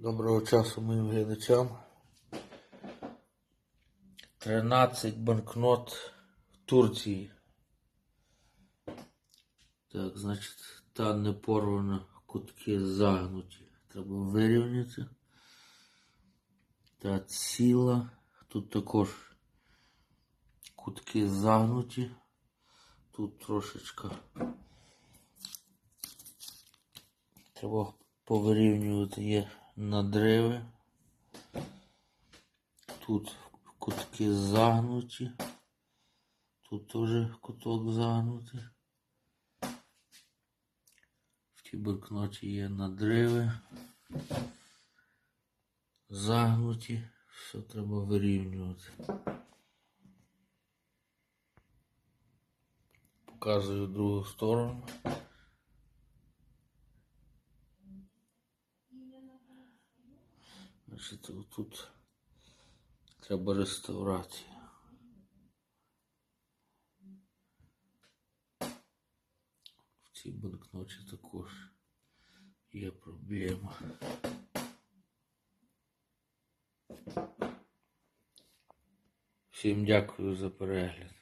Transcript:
Доброго часу моїм глядачам. 13 банкнот в Турції. Так, значить, та не порвана, кутки загнуті. Треба вирівняти. Та ціла. Тут також кутки загнуті. Тут трошечка треба повирівнювати є надриви. Тут кутки загнуті. Тут теж куток загнутий. В тій банкноті є надриви. Загнуті. Все треба вирівнювати. Показую другу сторону. Значить, тут треба реставрація. В цій банкноті також є проблема. Всім дякую за перегляд.